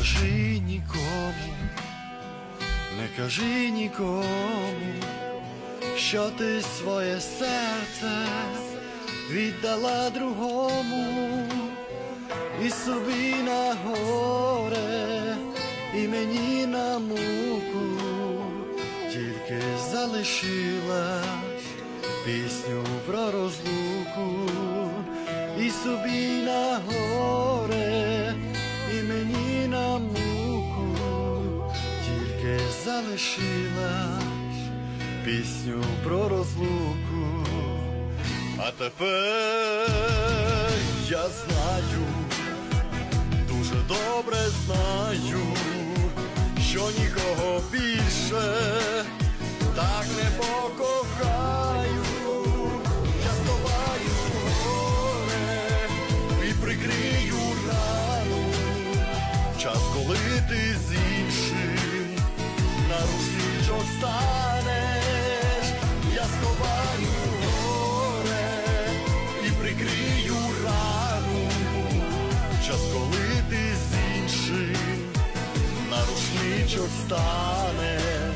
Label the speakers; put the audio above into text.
Speaker 1: кажи нікому, не кажи нікому, що ти своє серце віддала другому, і собі на горе, і мені на муку, тільки залишила пісню про розлуку, і собі залишила пісню про розлуку. А тепер я знаю, дуже добре знаю, що нікого більше так не покохаю. Я сховаю горе і прикрию рану. Час, коли ти з іншим на рушничок станеш, я сховаю горе і прикрию рану. Час, коли ти з іншим на рушничок станеш.